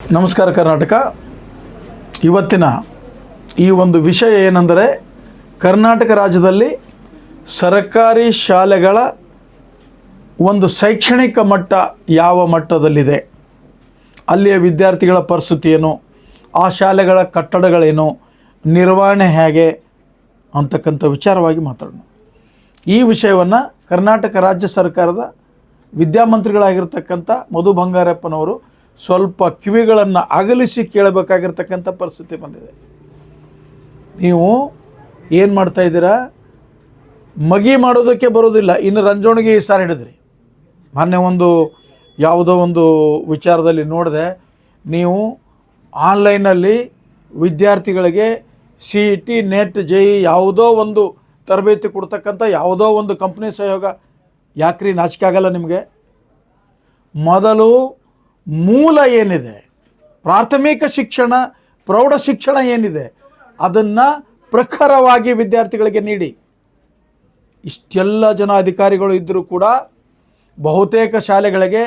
ನಮಸ್ಕಾರ ಕರ್ನಾಟಕ. ಇವತ್ತಿನ ಈ ಒಂದು ವಿಷಯ ಏನೆಂದರೆ, ಕರ್ನಾಟಕ ರಾಜ್ಯದಲ್ಲಿ ಸರ್ಕಾರಿ ಶಾಲೆಗಳ ಒಂದು ಶೈಕ್ಷಣಿಕ ಮಟ್ಟ ಯಾವ ಮಟ್ಟದಲ್ಲಿದೆ? ಅಲ್ಲಿಯ ವಿದ್ಯಾರ್ಥಿಗಳ ಪರಿಸ್ಥಿತಿ ಏನು? ಆ ಶಾಲೆಗಳ ಕಟ್ಟಡಗಳೇನು? ನಿರ್ವಹಣೆ ಹೇಗೆ? ಅಂತಕ್ಕಂಥ ವಿಚಾರವಾಗಿ ಮಾತಾಡೋಣ. ಈ ವಿಷಯವನ್ನು ಕರ್ನಾಟಕ ರಾಜ್ಯ ಸರ್ಕಾರದ ವಿದ್ಯಾಮಂತ್ರಿಗಳಾಗಿರ್ತಕ್ಕಂಥ ಮಧು ಬಂಗಾರಪ್ಪನವರು ಸ್ವಲ್ಪ ಕಿವಿಗಳನ್ನು ಅಗಲಿಸಿ ಕೇಳಬೇಕಾಗಿರ್ತಕ್ಕಂಥ ಪರಿಸ್ಥಿತಿ ಬಂದಿದೆ. ನೀವು ಏನು ಮಾಡ್ತಾ ಇದ್ದೀರಾ? ಮಗಿ ಮಾಡೋದಕ್ಕೆ ಬರೋದಿಲ್ಲ. ಇನ್ನು ರಂಜೋಣಿಗೆ ಈ ಸಾರಿ ಹಿಡಿದ್ರಿ. ಮೊನ್ನೆ ಒಂದು ಯಾವುದೋ ಒಂದು ವಿಚಾರದಲ್ಲಿ ನೋಡಿದೆ, ನೀವು ಆನ್ಲೈನಲ್ಲಿ ವಿದ್ಯಾರ್ಥಿಗಳಿಗೆ C E T NET, J E ಯಾವುದೋ ಒಂದು ತರಬೇತಿ ಕೊಡ್ತಕ್ಕಂಥ ಯಾವುದೋ ಒಂದು ಕಂಪ್ನಿ ಸಹಯೋಗ. ಯಾಕ್ರಿ ನಾಚಿಕೆ ಆಗಲ್ಲ ನಿಮಗೆ? ಮೊದಲು ಮೂಲ ಏನಿದೆ? ಪ್ರಾಥಮಿಕ ಶಿಕ್ಷಣ, ಪ್ರೌಢ ಶಿಕ್ಷಣ ಏನಿದೆ? ಅದನ್ನು ಪ್ರಖರವಾಗಿ ವಿದ್ಯಾರ್ಥಿಗಳಿಗೆ ನೀಡಿ. ಇಷ್ಟೆಲ್ಲ ಜನ ಅಧಿಕಾರಿಗಳು ಇದ್ದರೂ ಕೂಡ ಬಹುತೇಕ ಶಾಲೆಗಳಿಗೆ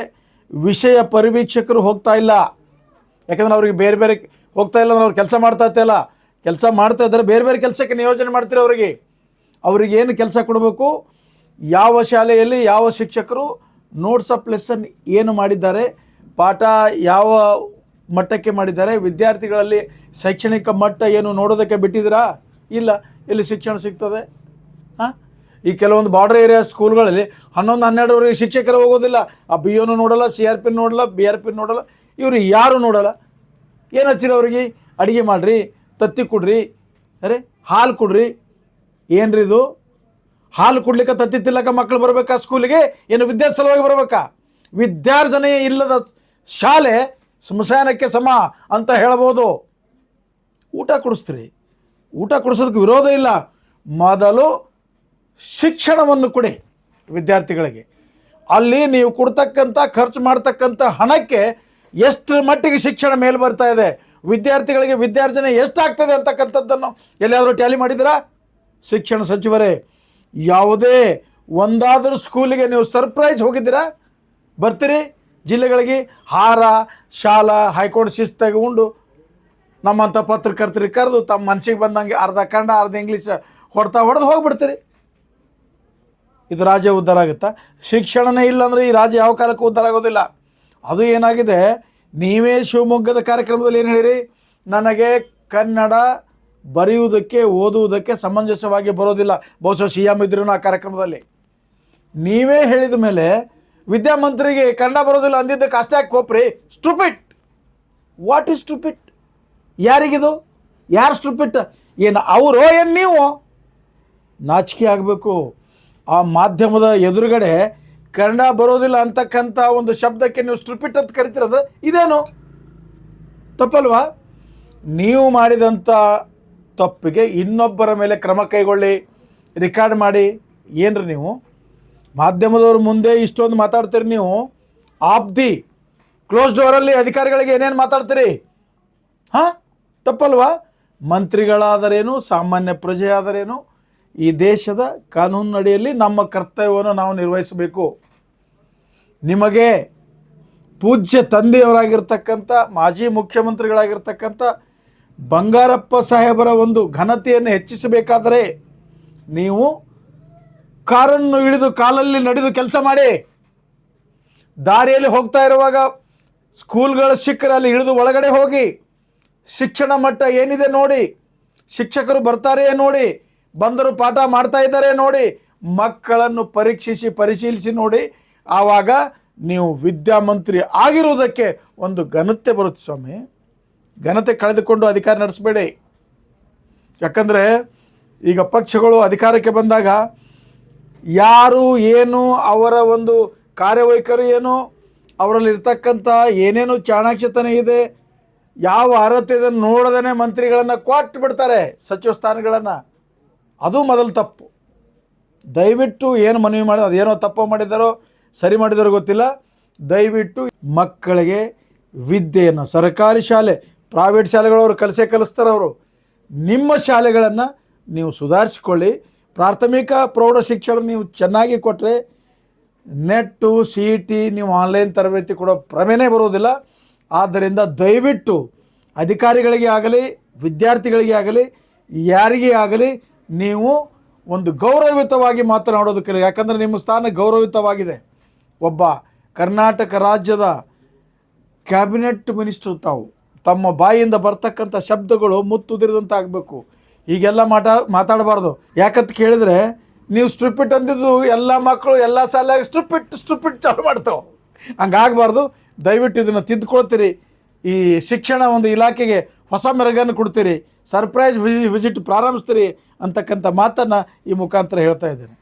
ವಿಷಯ ಪರಿವೀಕ್ಷಕರು ಹೋಗ್ತಾ ಇಲ್ಲ. ಯಾಕಂದ್ರೆ ಅವ್ರಿಗೆ ಬೇರೆ ಬೇರೆ ಹೋಗ್ತಾ ಇಲ್ಲ ಅಂದ್ರೆ ಅವ್ರು ಕೆಲಸ ಮಾಡ್ತಾ ಇತ್ತಲ್ಲ ಕೆಲಸ ಮಾಡ್ತಾ ಇದ್ದಾರೆ, ಬೇರೆ ಬೇರೆ ಕೆಲಸಕ್ಕೆ ನಿಯೋಜನೆ ಮಾಡ್ತೀರಿ ಅವರಿಗೆ? ಅವ್ರಿಗೆ ಏನು ಕೆಲಸ ಕೊಡಬೇಕು? ಯಾವ ಶಾಲೆಯಲ್ಲಿ ಯಾವ ಶಿಕ್ಷಕರು ನೋಟ್ಸ್ ಆಫ್ ಲೆಸನ್ ಏನು ಮಾಡಿದ್ದಾರೆ? ಪಾಠ ಯಾವ ಮಟ್ಟಕ್ಕೆ ಮಾಡಿದ್ದಾರೆ? ವಿದ್ಯಾರ್ಥಿಗಳಲ್ಲಿ ಶೈಕ್ಷಣಿಕ ಮಟ್ಟ ಏನು ನೋಡೋದಕ್ಕೆ ಬಿಟ್ಟಿದ್ದೀರಾ? ಇಲ್ಲ ಇಲ್ಲಿ ಶಿಕ್ಷಣ ಸಿಗ್ತದೆ? ಹಾಂ? ಈ ಕೆಲವೊಂದು ಬಾರ್ಡರ್ ಏರಿಯಾ ಸ್ಕೂಲ್ಗಳಲ್ಲಿ ಹನ್ನೊಂದು ಹನ್ನೆರಡುವರೆಗೆ ಶಿಕ್ಷಕರು ಹೋಗೋದಿಲ್ಲ. ಆ ಬಿ ಒನು ನೋಡಲ್ಲ ಸಿ ಆರ್ ಪಿ ನೋಡಲ್ಲ ಬಿ ಆರ್ ಪಿ ನೋಡಲ್ಲ, ಇವರು ಯಾರು ನೋಡಲ್ಲ? ಏನು ಹಚ್ಚಿರಿ ಅವ್ರಿಗೆ? ಅಡುಗೆ ಮಾಡಿರಿ, ತತ್ತಿ ಕೊಡ್ರಿ, ಅರೆ, ಹಾಲು ಕೊಡ್ರಿ. ಏನ್ರಿ ಇದು? ಹಾಲು ಕುಡ್ಲಿಕ್ಕೆ ತತ್ತಿ ತಿಲ್ಲಕ ಮಕ್ಕಳು ಬರಬೇಕಾ ಸ್ಕೂಲಿಗೆ? ಏನು ವಿದ್ಯಾರ್ಥಿ ಸಲುವಾಗಿ ಬರಬೇಕಾ? ವಿದ್ಯಾರ್ಜನೆ ಇಲ್ಲದ ಶಾಲೆ ಸ್ಮಶಾನಕ್ಕೆ ಸಮ ಅಂತ ಹೇಳ್ಬೋದು ಊಟ ಕೊಡಿಸ್ತೀರಿ. ಊಟ ಕೊಡಿಸೋದಕ್ಕೆ ವಿರೋಧ ಇಲ್ಲ. ಮೊದಲು ಶಿಕ್ಷಣವನ್ನು ಕೊಡಿ ವಿದ್ಯಾರ್ಥಿಗಳಿಗೆ. ಅಲ್ಲಿ ನೀವು ಕೊಡ್ತಕ್ಕಂಥ, ಖರ್ಚು ಮಾಡ್ತಕ್ಕಂಥ ಹಣಕ್ಕೆ ಎಷ್ಟು ಮಟ್ಟಿಗೆ ಶಿಕ್ಷಣ ಮೇಲೆ ಬರ್ತಾ ಇದೆ? ವಿದ್ಯಾರ್ಥಿಗಳಿಗೆ ವಿದ್ಯಾರ್ಜನೆ ಎಷ್ಟಾಗ್ತದೆ ಅಂತಕ್ಕಂಥದ್ದನ್ನು ಎಲ್ಲಿಯಾದರೂ ಟ್ಯಾಲಿ ಮಾಡಿದ್ದೀರಾ? ಶಿಕ್ಷಣ ಸಚಿವರೇ, ಯಾವುದೇ ಒಂದಾದರೂ ಸ್ಕೂಲಿಗೆ ನೀವು ಸರ್ಪ್ರೈಸ್ ಹೋಗಿದ್ದೀರಾ? ಬರ್ತೀರಿ? ಜಿಲ್ಲೆಗಳಿಗೆ ಹಾರ, ಶಾಲಾ, ಹೈಕೋರ್ಟ್ ಶಿಸ್ತು ತಗೊಂಡು ನಮ್ಮಂಥ ಪತ್ರಕರ್ತರಿಗೆ ಕರೆದು ತಮ್ಮ ಮನಸ್ಸಿಗೆ ಬಂದಂಗೆ ಅರ್ಧ ಕನ್ನಡ, ಅರ್ಧ ಇಂಗ್ಲೀಷ್ ಹೊಡ್ತಾ ಹೊಡೆದು ಹೋಗ್ಬಿಡ್ತೀರಿ. ಇದು ರಾಜ್ಯ ಉದ್ಧಾರ ಆಗುತ್ತಾ? ಶಿಕ್ಷಣನೇ ಇಲ್ಲ ಅಂದರೆ ಈ ರಾಜ್ಯ ಯಾವ ಕಾಲಕ್ಕೂ ಉದ್ಧಾರ ಆಗೋದಿಲ್ಲ. ಅದು ಏನಾಗಿದೆ? ನೀವೇ ಶಿವಮೊಗ್ಗದ ಕಾರ್ಯಕ್ರಮದಲ್ಲಿ ಏನು ಹೇಳಿರಿ? ನನಗೆ ಕನ್ನಡ ಬರೆಯುವುದಕ್ಕೆ, ಓದುವುದಕ್ಕೆ ಸಮಂಜಸವಾಗಿ ಬರೋದಿಲ್ಲ. ಬಹುಶಃ ಸಿ ಎಂ ಇದ್ರು ಆ ಕಾರ್ಯಕ್ರಮದಲ್ಲಿ. ನೀವೇ ಹೇಳಿದ ಮೇಲೆ ವಿದ್ಯಾಮಂತ್ರಿಗೆ ಕನ್ನಡ ಬರೋದಿಲ್ಲ ಅಂದಿದ್ದಕ್ಕೆ ಅಷ್ಟೇ ಕೋಪ್ರಿ. ಸ್ಟುಪಿಟ್ ವಾಟ್ ಇಸ್ ಸ್ಟುಪಿಟ್ ಯಾರಿಗಿದು? ಯಾರು ಸ್ಟುಪಿಟ್ ಏನು ಅವರು ಏನು ನೀವು? ನಾಚಿಕೆ ಆಗಬೇಕು. ಆ ಮಾಧ್ಯಮದ ಎದುರುಗಡೆ ಕನ್ನಡ ಬರೋದಿಲ್ಲ ಅಂತಕ್ಕಂಥ ಒಂದು ಶಬ್ದಕ್ಕೆ ನೀವು ಸ್ಟುಪಿಟ್ ಅಂತ ಕರಿತೀರಂದ್ರೆ ಇದೇನು? ತಪ್ಪಲ್ವಾ? ನೀವು ಮಾಡಿದಂಥ ತಪ್ಪಿಗೆ ಇನ್ನೊಬ್ಬರ ಮೇಲೆ ಕ್ರಮ ಕೈಗೊಳ್ಳಿ. ರೆಕಾರ್ಡ್ ಮಾಡಿ. ಏನ್ರಿ ನೀವು? ಮಾಧ್ಯಮದವ್ರ ಮುಂದೆ ಇಷ್ಟೊಂದು ಮಾತಾಡ್ತೀರಿ ನೀವು. ಆಫ್ ದಿ ಕ್ಲೋಸ್ ಡೋರಲ್ಲಿ ಅಧಿಕಾರಿಗಳಿಗೆ ಏನೇನು ಮಾತಾಡ್ತೀರಿ? ಹಾಂ? ತಪ್ಪಲ್ವಾ? ಮಂತ್ರಿಗಳಾದರೇನು, ಸಾಮಾನ್ಯ ಪ್ರಜೆ ಆದರೇನು ಈ ದೇಶದ ಕಾನೂನಿನಡಿಯಲ್ಲಿ ನಮ್ಮ ಕರ್ತವ್ಯವನ್ನು ನಾವು ನಿರ್ವಹಿಸಬೇಕು. ನಿಮಗೆ ಪೂಜ್ಯ ತಂದೆಯವರಾಗಿರ್ತಕ್ಕಂಥ, ಮಾಜಿ ಮುಖ್ಯಮಂತ್ರಿಗಳಾಗಿರ್ತಕ್ಕಂಥ ಬಂಗಾರಪ್ಪ ಸಾಹೇಬರ ಒಂದು ಘನತೆಯನ್ನು ಹೆಚ್ಚಿಸಬೇಕಾದರೆ ನೀವು ಕಾರನ್ನು ಇಳಿದು ಕಾಲಲ್ಲಿ ನಡೆದು ಕೆಲಸ ಮಾಡಿ ದಾರಿಯಲ್ಲಿ ಹೋಗ್ತಾ ಇರುವಾಗ ಸ್ಕೂಲ್ಗಳ ಸಿಕ್ಕರೆ ಅಲ್ಲಿ ಇಳಿದು ಒಳಗಡೆ ಹೋಗಿ ಶಿಕ್ಷಣ ಮಟ್ಟ ಏನಿದೆ ನೋಡಿ, ಶಿಕ್ಷಕರು ಬರ್ತಾರೆಯೇ ನೋಡಿ, ಬಂದರು ಪಾಠ ಮಾಡ್ತಾ ಇದ್ದಾರೆ ನೋಡಿ, ಮಕ್ಕಳನ್ನು ಪರೀಕ್ಷಿಸಿ ಪರಿಶೀಲಿಸಿ ನೋಡಿ, ಆವಾಗ ನೀವು ವಿದ್ಯಾಮಂತ್ರಿ ಆಗಿರುವುದಕ್ಕೆ ಒಂದು ಘನತೆ ಬರುತ್ತೆ ಸ್ವಾಮಿ. ಘನತೆ ಕಳೆದುಕೊಂಡು ಅಧಿಕಾರ ನಡೆಸಬೇಡಿ. ಯಾಕಂದರೆ ಈಗ ಪಕ್ಷಗಳು ಅಧಿಕಾರಕ್ಕೆ ಬಂದಾಗ ಯಾರು ಏನು, ಅವರ ಒಂದು ಕಾರ್ಯವೈಖರಿ ಏನು ಅವರಲ್ಲಿ ಇರ್ತಕ್ಕಂಥ ಏನೇನು ಚಾಣಾಕ್ಷತನ ಇದೆ, ಯಾವ ಅರ್ಹತೆ ಇದನ್ನು ನೋಡದೇ ಮಂತ್ರಿಗಳನ್ನು ಕೊಟ್ಟು ಬಿಡ್ತಾರೆ ಸಚಿವ ಸ್ಥಾನಗಳನ್ನು. ಅದು ಮೊದಲು ತಪ್ಪು. ದಯವಿಟ್ಟು ಏನು ಮನವಿ ಮಾಡಿದ ಅದೇನೋ ತಪ್ಪು ಮಾಡಿದ್ದಾರೋ, ಸರಿ ಮಾಡಿದಾರೋ ಗೊತ್ತಿಲ್ಲ. ದಯವಿಟ್ಟು ಮಕ್ಕಳಿಗೆ ವಿದ್ಯೆಯನ್ನು, ಸರ್ಕಾರಿ ಶಾಲೆ ಪ್ರೈವೇಟ್ ಶಾಲೆಗಳವರು ಕಲಿಸೇ ಕಲಿಸ್ತಾರೆ ಅವರು ನಿಮ್ಮ ಶಾಲೆಗಳನ್ನು ನೀವು ಸುಧಾರಿಸಿಕೊಳ್ಳಿ. ಪ್ರಾಥಮಿಕ ಪ್ರೌಢ ಶಿಕ್ಷಣ ನೀವು ಚೆನ್ನಾಗಿ ಕೊಟ್ಟರೆ ನೆಟ್ಟು ಸಿ ಇ ಟಿ ನೀವು ಆನ್ಲೈನ್ ತರಬೇತಿ ಕೊಡೋ ಪ್ರಮೇನೇ ಬರೋದಿಲ್ಲ. ಆದ್ದರಿಂದ ದಯವಿಟ್ಟು ಅಧಿಕಾರಿಗಳಿಗೆ ಆಗಲಿ, ವಿದ್ಯಾರ್ಥಿಗಳಿಗೆ ಆಗಲಿ, ಯಾರಿಗೇ ಆಗಲಿ ನೀವು ಒಂದು ಗೌರವಯುತವಾಗಿ ಮಾತನಾಡೋದಕ್ಕೆ ಯಾಕಂದರೆ ನಿಮ್ಮ ಸ್ಥಾನ ಗೌರವಯುತವಾಗಿದೆ. ಒಬ್ಬ ಕರ್ನಾಟಕ ರಾಜ್ಯದ ಕ್ಯಾಬಿನೆಟ್ ಮಿನಿಸ್ಟರ್ ತಾವು ತಮ್ಮ ಬಾಯಿಯಿಂದ ಬರ್ತಕ್ಕಂಥ ಶಬ್ದಗಳು ಮುತ್ತುದಿರಿದಂತೆ ಆಗಬೇಕು ಮಾಟ ಮಾತಾ ಮಾತಾಡಬಾರ್ದು. ಯಾಕಂತ ಕೇಳಿದ್ರೆ ನೀವು ಸ್ಟ್ರಿಪಿಟ್ ಅಂದಿದ್ದು ಎಲ್ಲ ಮಕ್ಕಳು, ಎಲ್ಲ ಸಾಲಾಗಿ ಸ್ಟ್ರಿಪಿಟ್ ಸ್ಟ್ರಿಪಿಟ್ ಚಾಲು ಮಾಡ್ತಾವೆ. ಹಂಗಾಗಬಾರ್ದು. ದಯವಿಟ್ಟು ಇದನ್ನು ತಿದ್ದುಕೊಳ್ತೀರಿ ಈ ಶಿಕ್ಷಣ ಒಂದು ಇಲಾಖೆಗೆ ಹೊಸ ಮೆರಗನ್ನು ಕೊಡ್ತೀರಿ. ಸರ್ಪ್ರೈಸ್ ವಿಸಿಟ್ ಪ್ರಾರಂಭಿಸ್ತೀರಿ ಅಂತಕ್ಕಂಥ ಮಾತನ್ನು ಈ ಮುಖಾಂತರ ಹೇಳ್ತಾ ಇದ್ದೇನೆ.